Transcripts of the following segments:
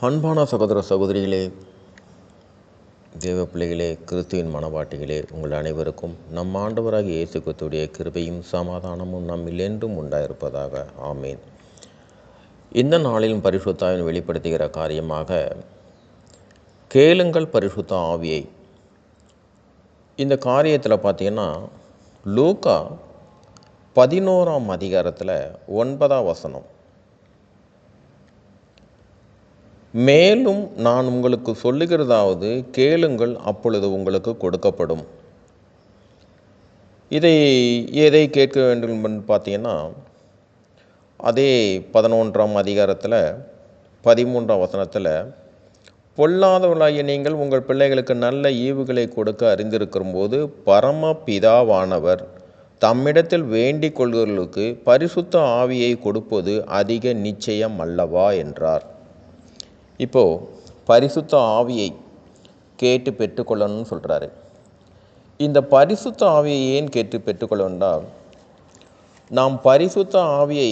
அன்பான சகோதர சகோதரிகளே தேவ பிள்ளைகளே கிறிஸ்துவின் மனவாட்டிகளே உங்கள் அனைவருக்கும் நம் ஆண்டவராக இயேசு கிறிஸ்துடைய கிருபையும் சமாதானமும் நம்மில் என்றும் உண்டாயிருப்பதாக. ஆமேன். இந்த நாளிலும் பரிசுத்தாவின் வெளிப்படுத்துகிற காரியமாக கேளுங்கள் பரிசுத்த ஆவியை. இந்த காரியத்தில் பார்த்தீங்கன்னா லூக்கா பதினோராம் அதிகாரத்தில் ஒன்பதாம் வசனம். மேலும் நான் உங்களுக்கு சொல்லுகிறதாவது கேளுங்கள் அப்பொழுது உங்களுக்கு கொடுக்கப்படும். இதை எதை கேட்க வேண்டும் பார்த்தீங்கன்னா அதே பதினொன்றாம் அதிகாரத்தில் பதிமூன்றாம் வசனத்தில் பொல்லாதவர்களாகிய நீங்கள் உங்கள் பிள்ளைகளுக்கு நல்ல ஈவுகளை கொடுக்க அறிந்திருக்கிற போது பரம பிதாவானவர் தம்மிடத்தில் வேண்டிக் கொள்கிறவர்களுக்கு பரிசுத்த ஆவியை கொடுப்பது அதிக நிச்சயம் அல்லவா? என்றார். இப்போது பரிசுத்த ஆவியை கேட்டு பெற்றுக்கொள்ளணும்னு சொல்கிறாரு இந்த பரிசுத்த ஆவியை ஏன் கேட்டு பெற்றுக்கொள்ளணும்னா நாம் பரிசுத்த ஆவியை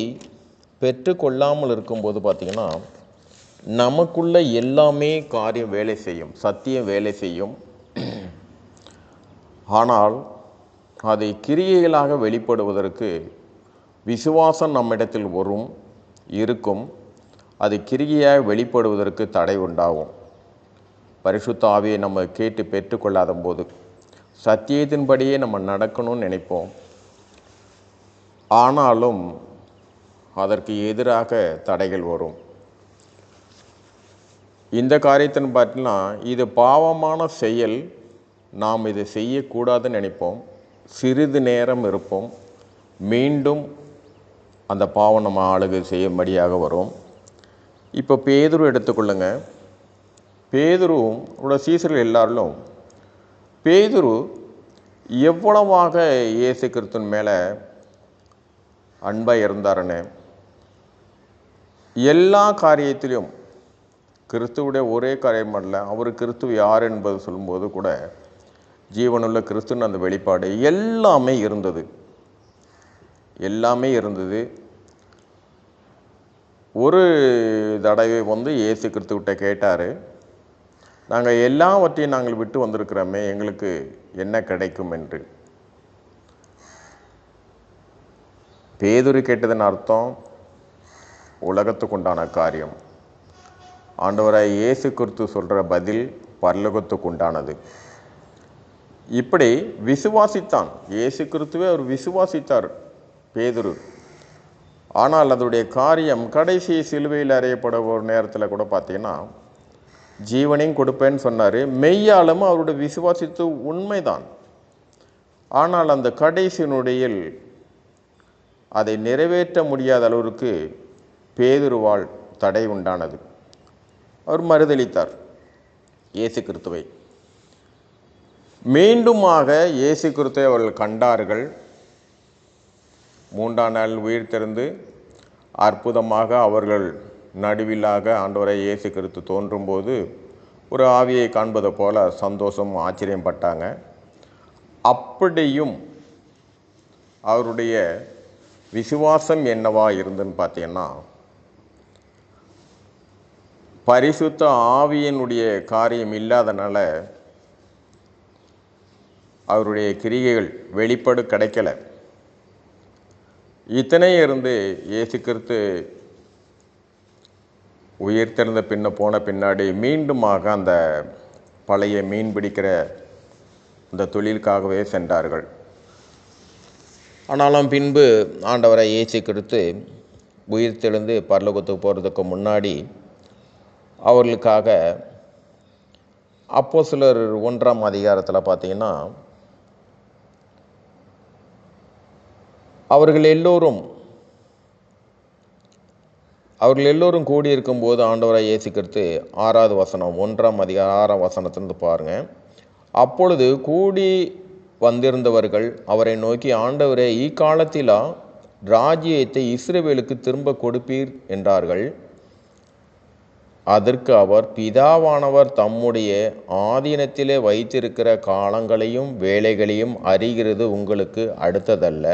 பெற்றுக்கொள்ளாமல் இருக்கும்போது பார்த்திங்கன்னா நமக்குள்ள எல்லாமே காரியம் வேலை செய்யும் சத்தியம் வேலை செய்யும். ஆனால் அதை கிரியைகளாக வெளிப்படுவதற்கு விசுவாசம் நம்மிடத்தில் வரும் இருக்கும். அது கிரிகையாக வெளிப்படுவதற்கு தடை உண்டாகும். பரிசுத்த ஆவியை நம்ம கேட்டு பெற்றுக்கொள்ளாத போது சத்தியத்தின்படியே நம்ம நடக்கணும்னு நினைப்போம். ஆனாலும் அதற்கு எதிராக தடைகள் வரும். இந்த காரியத்தின் பார்த்தீங்கன்னா இது பாவமான செயல் நாம் இதை செய்யக்கூடாதுன்னு நினைப்போம். சிறிது நேரம் இருப்போம். மீண்டும் அந்த பாவம் நம்ம ஆளுகை செய்யும்படியாக வரும். இப்போ பேதுரு எடுத்துக்கொள்ளுங்க. பேதுருவும் உள்ள சீசர்கள் எல்லாரிலும் பேதுரு எவ்வளவாக இயேசு கிறிஸ்துவின் மேலே அன்பாக இருந்தாருன்னு எல்லா காரியத்திலும் கிறிஸ்துவுடைய ஒரே காரியம் அல்ல அவர் கிறிஸ்துவ யார் என்பது சொல்லும்போது கூட ஜீவனுள்ள கிறிஸ்துன்னு அந்த வெளிப்பாடு எல்லாமே இருந்தது. எல்லாமே இருந்தது. ஒரு தடவை வந்து இயேசு கிறிஸ்துக்கிட்ட கேட்டார் நாங்கள் எல்லாவற்றையும் நாங்கள் விட்டு வந்திருக்கிறோமே எங்களுக்கு என்ன கிடைக்கும்? என்று. பேதுரு கேட்டதன் அர்த்தம் உலகத்துக்கு உண்டான காரியம். ஆண்டவராய் இயேசு கிறிஸ்து சொல்கிற பதில் பரலோகத்துக்கு உண்டானது. இப்படி விசுவாசித்தான். இயேசு கிறிஸ்துவே அவர் விசுவாசித்தார் பேதுரு. ஆனால் அதோடைய காரியம் கடைசி சிலுவையில் அறையப்பட ஒரு நேரத்தில் கூட பார்த்தீங்கன்னா ஜீவனையும் கொடுப்பேன்னு சொன்னார். மெய்யாலும் அவருடைய விசுவாசித்து உண்மைதான். ஆனால் அந்த கடைசி நொடியில் அதை நிறைவேற்ற முடியாத அளவிற்கு பேதுருவால் தடை உண்டானது. அவர் மறுதளித்தார் இயேசு கிறிஸ்துவை. மீண்டுமாக இயேசு கிறிஸ்துவை அவர்கள் கண்டார்கள். மூன்றாம் நாள் உயிர் திறந்து அற்புதமாக அவர்கள் நடுவிலாக ஆண்டவரை இயேசு கிறிஸ்து தோன்றும்போது ஒரு ஆவியை காண்பது போல சந்தோஷம் ஆச்சரியம் பட்டாங்க. அப்படியும் அவருடைய விசுவாசம் என்னவா இருந்துன்னு பார்த்தீங்கன்னா பரிசுத்த ஆவியினுடைய காரியம் இல்லாதனால அவருடைய கிரிகைகள் வெளிப்பாடு கிடைக்கல. இத்தனை இருந்து இயேசு கிறிஸ்து உயிர் திறந்த பின்ன போன பின்னாடி மீண்டுமாக அந்த பழைய மீன் பிடிக்கிற அந்த தொழிலுக்காகவே சென்றார்கள். ஆனாலும் பின்பு ஆண்டவரை இயேசு கிறிஸ்து உயிர் தெழுந்து பரலோகத்துக்கு போகிறதுக்கு முன்னாடி அவர்களுக்காக அப்போ சிலர் ஒன்றாம் அதிகாரத்தில் பார்த்தீங்கன்னா அவர்கள் எல்லோரும் அவர்கள் எல்லோரும் கூடியிருக்கும்போது ஆண்டவராக இயேசுக்கிறது ஆறாவது வசனம் ஒன்றாம் அதிகார ஆறாம் வசனத்திலிருந்து பாருங்கள் அப்பொழுது கூடி வந்திருந்தவர்கள் அவரை நோக்கி ஆண்டவரே இக்காலத்திலா ராஜ்யத்தை இஸ்ரேவேலுக்கு திரும்ப கொடுப்பீர்? என்றார்கள். அதற்கு அவர் பிதாவானவர் தம்முடைய ஆதீனத்திலே வைத்திருக்கிற காலங்களையும் வேலைகளையும் அறிகிறது உங்களுக்கு அடுத்ததல்ல.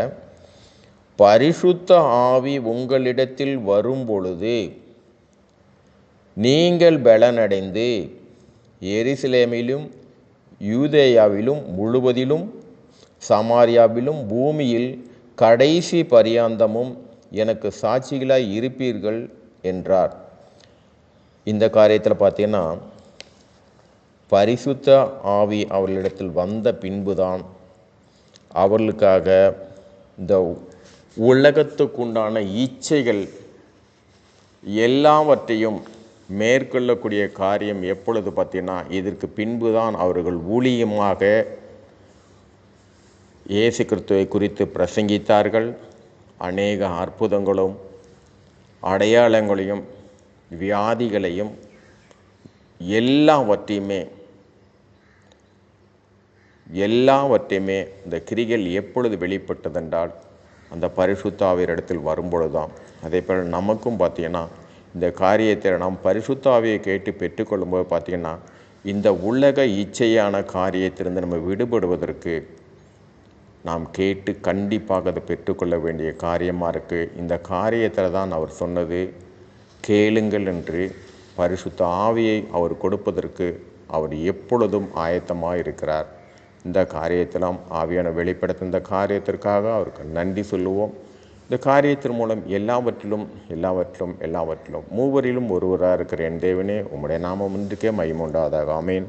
பரிசுத்த ஆவி உங்களிடத்தில் வரும்பொழுது நீங்கள் பலனடைந்து எருசலேமிலும் யூதேயாவிலும் முழுவதிலும் சமாரியாவிலும் பூமியில் கடைசி பரியாந்தமும் எனக்கு சாட்சிகளாய் இருப்பீர்கள் என்றார். இந்த காரியத்தில் பார்த்தீங்கன்னா பரிசுத்த ஆவி அவர்களிடத்தில் வந்த பின்புதான் அவர்களுக்காக இந்த உலகத்துக்குண்டான இச்சைகள் எல்லாவற்றையும் மேற்கொள்ளக்கூடிய காரியம் எப்பொழுது பார்த்தீங்கன்னா இதற்கு பின்பு தான் அவர்கள் ஊழியமாக இயேசு கிறிஸ்துவை குறித்து பிரசங்கித்தார்கள். அநேக அற்புதங்களும் அடையாளங்களையும் வியாதிகளையும் எல்லாவற்றையுமே எல்லாவற்றையுமே இந்த கிரிகள் எப்பொழுது வெளிப்பட்டதென்றால் அந்த பரிசுத்தாவியரிடத்தில் வரும்பொழுதுதான். அதே போல் நமக்கும் பார்த்தீங்கன்னா இந்த காரியத்தை நாம் பரிசுத்தாவியை கேட்டு பெற்றுக்கொள்ளும்போது பார்த்தீங்கன்னா இந்த உலக இச்சையான காரியத்திலிருந்து நம்ம விடுபடுவதற்கு நாம் கேட்டு கண்டிப்பாக அதை பெற்றுக்கொள்ள வேண்டிய காரியமாக இருக்குது இந்த காரியத்தில் தான் அவர் சொன்னது கேளுங்கள் என்று பரிசுத்த ஆவியை அவர் கொடுப்பதற்கு அவர் எப்பொழுதும் ஆயத்தமாக இருக்கிறார் இந்த காரியத்தெல்லாம் ஆவியான வெளிப்படுத்த இந்த காரியத்திற்காக அவருக்கு நன்றி சொல்லுவோம். இந்த காரியத்தின் மூலம் எல்லாவற்றிலும் எல்லாவற்றிலும் எல்லாவற்றிலும் மூவரிலும் ஒருவராக இருக்கிற என் தேவனே உம்முடைய நாமம் இன்றுக்கே மயமுண்டாதாக அமேன்